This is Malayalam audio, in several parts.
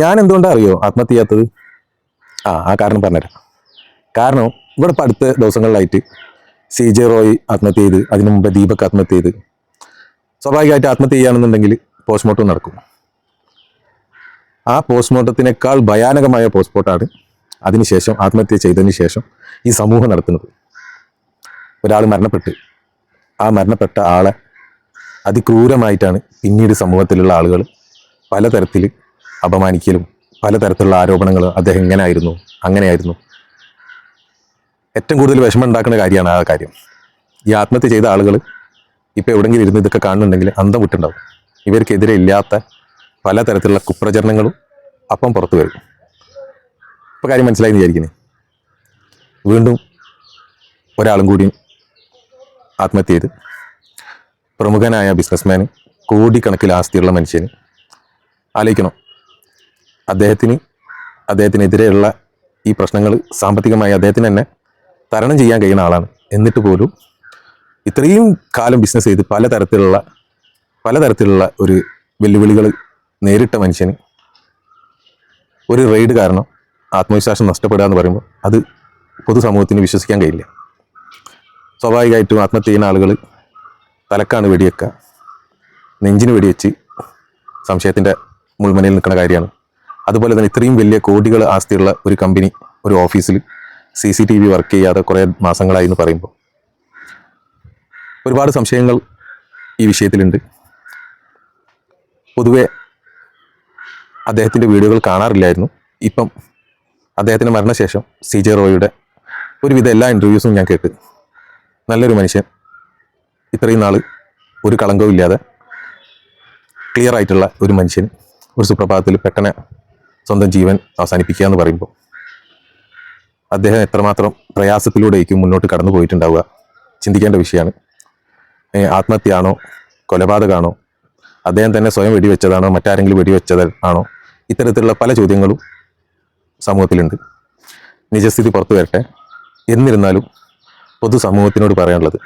ഞാൻ എന്തുകൊണ്ടാണ് അറിയോ ആത്മഹത്യ ചെയ്യാത്തത്? ആ ആ കാരണം പറഞ്ഞുതരാം. കാരണം ഇവിടെ അടുത്ത ദിവസങ്ങളിലായിട്ട് സി ജെ റോയ് ആത്മഹത്യ ചെയ്ത് അതിനു മുമ്പ് ദീപക് ആത്മഹത്യ ചെയ്ത് സ്വാഭാവികമായിട്ട് ആത്മഹത്യ ചെയ്യുകയാണെന്നുണ്ടെങ്കിൽ പോസ്റ്റ്മോർട്ടം നടക്കും. ആ പോസ്റ്റ്മോർട്ടത്തിനേക്കാൾ ഭയാനകമായ പോസ്റ്റ്മോർട്ടാണ് അതിനുശേഷം ആത്മഹത്യ ചെയ്തതിന് ശേഷം ഈ സമൂഹം നടത്തുന്നത്. ഒരാൾ മരണപ്പെട്ട് ആ മരണപ്പെട്ട ആളെ അതിക്രൂരമായിട്ടാണ് പിന്നീട് സമൂഹത്തിലുള്ള ആളുകൾ പലതരത്തിൽ അപമാനിക്കലും പലതരത്തിലുള്ള ആരോപണങ്ങൾ അദ്ദേഹം ഇങ്ങനെയായിരുന്നു അങ്ങനെയായിരുന്നു. ഏറ്റവും കൂടുതൽ വിഷമം ഉണ്ടാക്കുന്ന കാര്യമാണ് ആ കാര്യം. ഈ ആത്മഹത്യ ചെയ്ത ആളുകൾ ഇപ്പോൾ എവിടെയെങ്കിലും ഇരുന്ന് ഇതൊക്കെ കാണുന്നുണ്ടെങ്കിൽ അന്തം വിട്ടുണ്ടാവും. ഇവർക്കെതിരെ ഇല്ലാത്ത പലതരത്തിലുള്ള കുപ്രചരണങ്ങളും അപ്പം പുറത്തു വരും. ഇപ്പോൾ കാര്യം മനസ്സിലായി വിചാരിക്കുന്നത് വീണ്ടും ഒരാളും കൂടി ആത്മഹത്യ ചെയ്ത് പ്രമുഖനായ ബിസിനസ്മാന് കോടിക്കണക്കിൽ ആസ്തിയുള്ള മനുഷ്യന് ആലോചിക്കണം. അദ്ദേഹത്തിന് അദ്ദേഹത്തിനെതിരെയുള്ള ഈ പ്രശ്നങ്ങൾ സാമ്പത്തികമായി അദ്ദേഹത്തിന് തന്നെ തരണം ചെയ്യാൻ കഴിയുന്ന ആളാണ്. എന്നിട്ട് പോലും ഇത്രയും കാലം ബിസിനസ് ചെയ്ത് പലതരത്തിലുള്ള പലതരത്തിലുള്ള ഒരു വെല്ലുവിളികൾ നേരിട്ട മനുഷ്യന് ഒരു റെയ്ഡ് കാരണം ആത്മവിശ്വാസം നഷ്ടപ്പെടുക എന്ന് പറയുമ്പോൾ അത് പൊതുസമൂഹത്തിന് വിശ്വസിക്കാൻ കഴിയില്ല. സ്വാഭാവികമായിട്ടും ആത്മഹത്യ ചെയ്യുന്ന ആളുകൾ തലക്കാണ് വെടിവെക്കുക. നെഞ്ചിന് വെടിവെച്ച് സംശയത്തിന്റെ മുൾമനയിൽ നിൽക്കുന്ന കാര്യമാണ്. അതുപോലെ തന്നെ ഇത്രയും വലിയ കോടികൾ ആസ്തിയുള്ള ഒരു കമ്പനി ഒരു ഓഫീസിൽ C C T V work ചെയ്യാതെ കുറേ മാസങ്ങളായി എന്ന് പറയുമ്പോൾ ഒരുപാട് സംശയങ്ങൾ ഈ വിഷയത്തിലുണ്ട്. പൊതുവെ അദ്ദേഹത്തിന്റെ വീഡിയോകൾ കാണാറില്ലായിരുന്നു. ഇപ്പം അദ്ദേഹത്തിന്റെ മരണശേഷം സി ജെ റോയുടെ ഒരുവിധ എല്ലാ ഇന്റർവ്യൂസും ഞാൻ കേട്ട്. നല്ലൊരു മനുഷ്യൻ. ഇത്രയും നാൾ ഒരു കളങ്കവും ഇല്ലാതെ ക്ലിയർ ആയിട്ടുള്ള ഒരു മനുഷ്യൻ. ഒരു സുപ്രഭാതത്തിൽ പെട്ടെന്ന് സ്വന്തം ജീവൻ അവസാനിപ്പിക്കുക എന്ന് പറയുമ്പോൾ അദ്ദേഹം എത്രമാത്രം പ്രയാസത്തിലൂടെയായിരിക്കും മുന്നോട്ട് കടന്നു പോയിട്ടുണ്ടാവുക ചിന്തിക്കേണ്ട വിഷയമാണ്. ആത്മഹത്യയാണോ? കൊലപാതകമാണോ? അദ്ദേഹം തന്നെ സ്വയം വെടിവെച്ചതാണോ? മറ്റാരെങ്കിലും വെടിവെച്ചതാണോ ഇത്തരത്തിലുള്ള പല ചോദ്യങ്ങളും സമൂഹത്തിലുണ്ട്. നിജസ്ഥിതി പുറത്തു വരട്ടെ. എന്നിരുന്നാലും പൊതുസമൂഹത്തിനോട് പറയാനുള്ളത്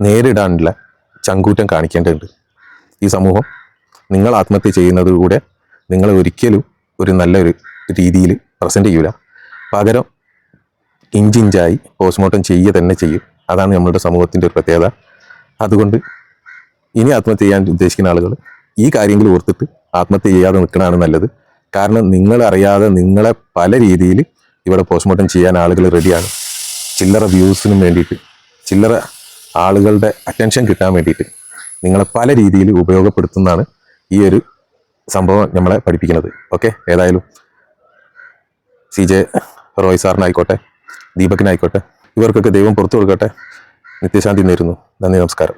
നേരിടാനുള്ള ചങ്കൂറ്റം കാണിക്കേണ്ടതുണ്ട്. ഈ സമൂഹം നിങ്ങൾ ആത്മഹത്യ ചെയ്യുന്നതിലൂടെ നിങ്ങളെ ഒരിക്കലും ഒരു നല്ലൊരു രീതിയിൽ പ്രസന്റ് ചെയ്യൂല. പകരം ഇഞ്ചിഞ്ചായി പോസ്റ്റ്മോർട്ടം ചെയ്യുക തന്നെ ചെയ്യും. അതാണ് നമ്മളുടെ സമൂഹത്തിന്റെ ഒരു പ്രത്യേകത. അതുകൊണ്ട് ഇനി ആത്മഹത്യ ചെയ്യാൻ ഉദ്ദേശിക്കുന്ന ആളുകൾ ഈ കാര്യങ്ങൾ ഓർത്തിട്ട് ആത്മഹത്യ ചെയ്യാതെ നിൽക്കണതാണ് നല്ലത്. കാരണം നിങ്ങളറിയാതെ നിങ്ങളെ പല രീതിയിൽ ഇവിടെ പോസ്റ്റ്മോർട്ടം ചെയ്യാൻ ആളുകൾ റെഡിയാണ് ചില്ലറ വ്യൂസിനും വേണ്ടിയിട്ട് ചില്ലറ ആളുകളുടെ അറ്റൻഷൻ കിട്ടാൻ വേണ്ടിയിട്ട് നിങ്ങളെ പല രീതിയിൽ ഉപയോഗപ്പെടുത്തുന്നതാണ് ഈ ഒരു സംഭവം നമ്മളെ പഠിപ്പിക്കുന്നത് ഓക്കെ ഏതായാലും സി ജെ റോയ് സാറിനായിക്കോട്ടെ ദീപകിനായിക്കോട്ടെ ഇവർക്കൊക്കെ ദൈവം പുറത്തു കൊടുക്കട്ടെ. നിത്യശാന്തി നേരുന്നു. നന്ദി നമസ്കാരം.